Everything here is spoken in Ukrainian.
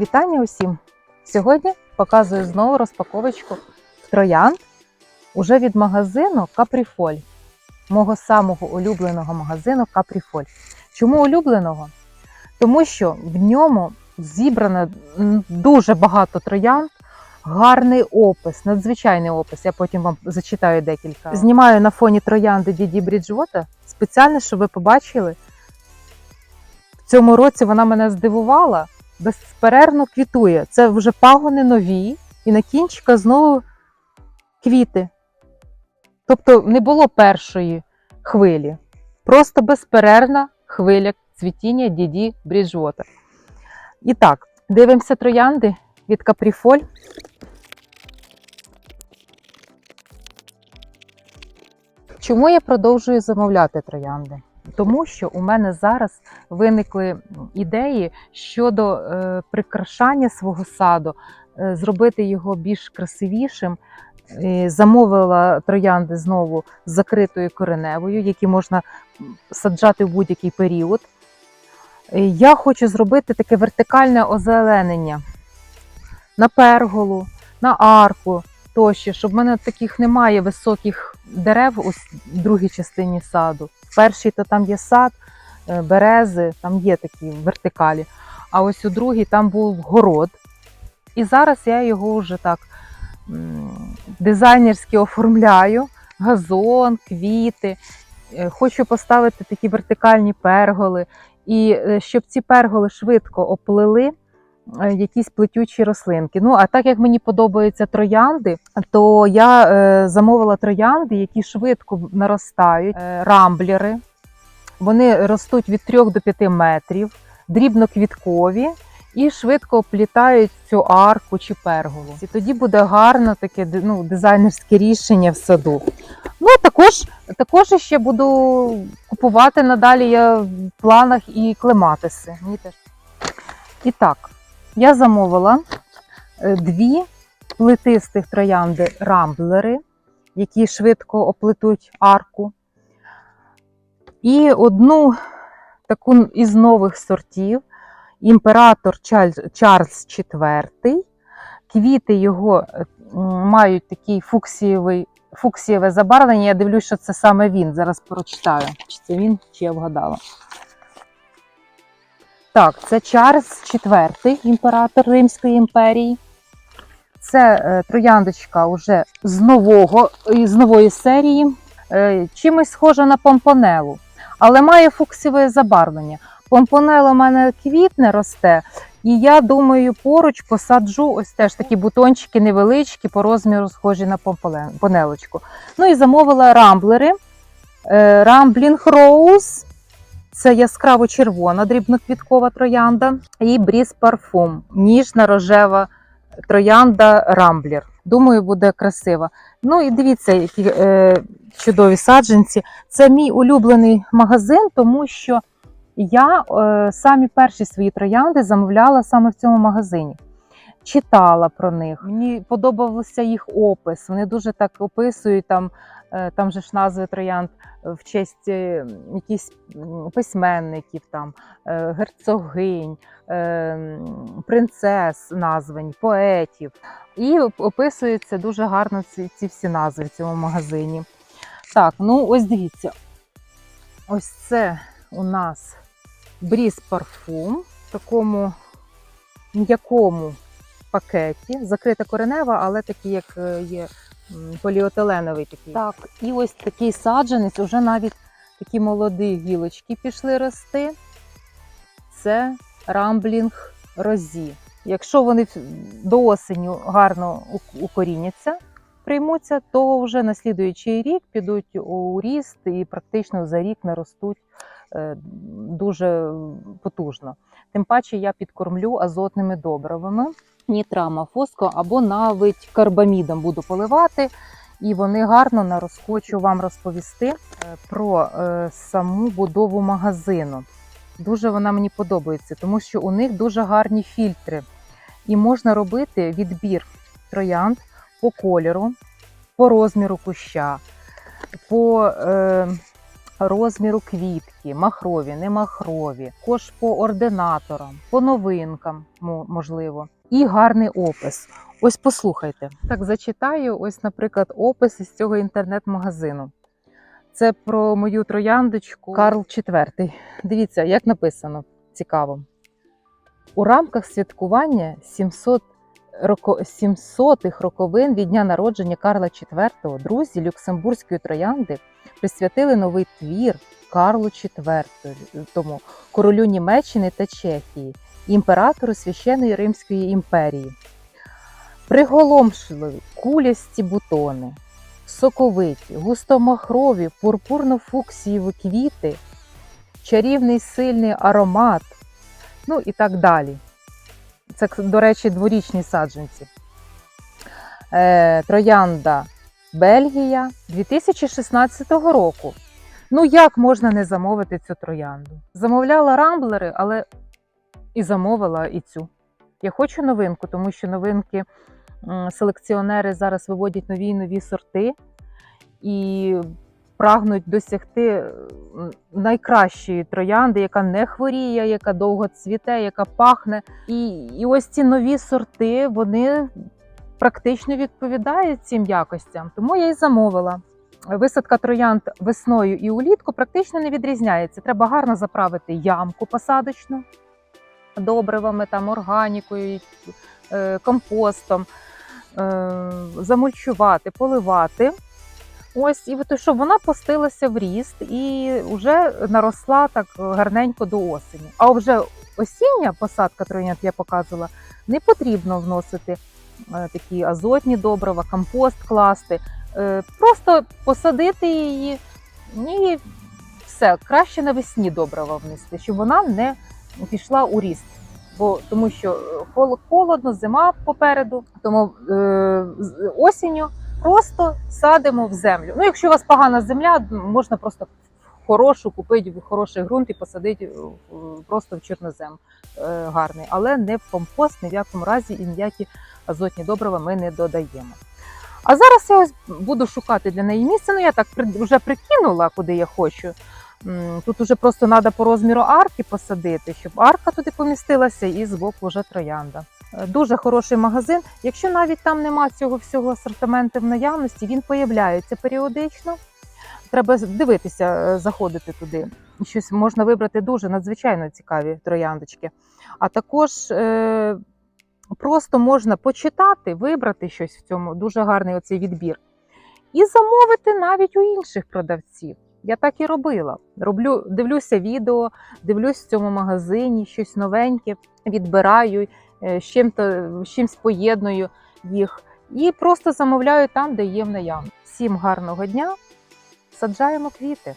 Вітання усім! Сьогодні показую знову розпаковочку троянд уже від магазину Капріфоль, мого самого улюбленого магазину Капріфоль. Чому улюбленого? Тому що в ньому зібрано дуже багато троянд, гарний опис, надзвичайний опис. Я потім вам зачитаю декілька. Знімаю на фоні троянди Діді Бріджвота спеціально, щоб ви побачили. В цьому році вона мене здивувала безперервно квітує. Це вже пагони нові, і на кінчика знову квіти. Тобто не було першої хвилі. Просто безперервна хвиля цвітіння діді Бріджвота. І так, дивимося троянди від Капріфоль. Чому я продовжую замовляти троянди? Тому що у мене зараз виникли ідеї щодо е, прикрашання свого саду, е, зробити його більш красивішим. Замовила троянди знову з закритою кореневою, які можна саджати в будь-який період. Я хочу зробити таке вертикальне озеленення на перголу, на арку тощо, щоб в мене таких немає високих дерев у другій частині саду. В першій то там є сад, е, берези, там є такі вертикалі. А ось у другій там був город. І зараз я його вже так м, дизайнерськи оформляю: газон, квіти. Е, Хочу поставити такі вертикальні перголи. І е, щоб ці перголи швидко оплели е, якісь плетючі рослинки. Ну, а так як мені подобаються троянди, то я замовила троянди, які швидко наростають, рамблери. Вони ростуть від 3 до 5 метрів, дрібноквіткові і швидко оплітають цю арку чи перголу. І тоді буде гарно таке ну, дизайнерське рішення в саду. Ну, також, також ще буду купувати надалі я в планах і клематиси. Мені теж. І так, я замовила е, дві плетистих троянди рамблери, які швидко оплетуть арку. І одну таку із нових сортів імператор Чарльз- Чарльз IV. Квіти його е, мають такий фуксієвий, фуксієве забарвлення. Я дивлюсь, що це саме він. Зараз прочитаю, чи це він, чи я вгадала. Так, це Чарльз IV, імператор Римської імперії. Це е, трояндочка вже з нового, з нової серії. Е, чимось схожа на помпонелу, але має фуксіве забарвлення. Помпонела у мене квітне росте, і я думаю, поруч посаджу ось теж такі бутончики невеличкі, по розміру схожі на помпонелочку. Ну і замовила рамблери. Е, Рамблінг Роуз. Це яскраво червона дрібноквіткова троянда і бріз парфум, ніжна рожева троянда рамблер. Думаю, буде красиво. Ну і дивіться, які е, чудові саджанці. Це мій улюблений магазин, тому що я е, самі перші свої троянди замовляла саме в цьому магазині. Читала про них. Мені подобався їх опис. Вони дуже так описують там, е, там же ж назви троянд е, в честь е, якісь письменників, там, герцогинь, принцес названь, поетів. І описуються дуже гарно ці, ці всі назви в цьому магазині. Так, ну ось дивіться. Ось це у нас бріз парфум в такому м'якому пакеті. Закрита коренева, але такий, як е, є м, поліетиленовий такий. Так, і ось такий саджанець, уже навіть такі молоді гілочки пішли рости. Це рамблінг розі. Якщо вони до осені гарно укоріняться, приймуться, то вже на слідуючий рік підуть у ріст і практично за рік наростуть е, дуже потужно. Тим паче я підкормлю азотними добривами, нітрама, фоско або навіть карбамідом буду поливати. І вони гарно нарозхочу вам розповісти е, про е, саму будову магазину. Дуже вона мені подобається, тому що у них дуже гарні фільтри. І можна робити відбір троянд по кольору, по розміру куща, по е, розміру квітки, махрові, не махрові, по ординаторам, по новинкам, можливо. І гарний опис. Ось послухайте. Так, зачитаю, ось, наприклад, опис із цього інтернет-магазину. Це про мою трояндочку Карл IV. Дивіться, як написано цікаво. У рамках святкування 700 роко... 700-х роковин від дня народження Карла IV друзі Люксембурзької троянди присвятили новий твір Карлу IV, тому королю Німеччини та Чехії, імператору Священної Римської імперії. Приголомшливі кулясті бутони, соковиті, густомахрові, пурпурно-фуксієві квіти, чарівний сильний аромат, ну і так далі. Це, до речі, дворічні саджанці. Е, Троянда Бельгія 2016 року. Ну, як можна не замовити цю троянду? Замовляла рамблери, але і замовила і цю. Я хочу новинку, тому що новинки селекціонери зараз виводять нові і нові сорти і прагнуть досягти найкращої троянди, яка не хворіє, яка довго цвіте, яка пахне. І, і ось ці нові сорти вони практично відповідають цим якостям. Тому я й замовила. Висадка троянд весною і улітку практично не відрізняється. Треба гарно заправити ямку посадочну добривами, там, органікою, е, компостом, е, замульчувати, поливати. Ось, і от, щоб вона пустилася в ріст і вже наросла так гарненько до осені. А вже осіння посадка троянд я показувала, не потрібно вносити е, такі азотні добрива, компост класти. Е, Просто посадити її і все, краще навесні добрива внести, щоб вона не пішла у ріст. Бо тому що е, холодно, зима попереду, тому е, осінню просто садимо в землю. Ну, якщо у вас погана земля, можна просто хорошу купити в хороший ґрунт і посадити е, просто в чорнозем е, гарний, але не в компост, ні в якому разі і ніякі азотні добрива ми не додаємо. А зараз я ось буду шукати для неї місце. Ну я так вже прикинула, куди я хочу. Тут уже просто треба по розміру арки посадити, щоб арка туди помістилася і збоку вже троянда. Е, Дуже хороший магазин. Якщо навіть там нема цього всього асортименту в наявності, він появляється періодично. Треба дивитися, е, заходити туди. Щось можна вибрати дуже надзвичайно цікаві трояндочки. А також е, просто можна почитати, вибрати щось в цьому, дуже гарний оцей відбір. І замовити навіть у інших продавців. Я так і робила. Роблю, дивлюся відео, дивлюсь в цьому магазині, щось новеньке, відбираю, з чим-то з чимсь поєдную їх і просто замовляю там, де є в наявності. Всім гарного дня! Саджаємо квіти.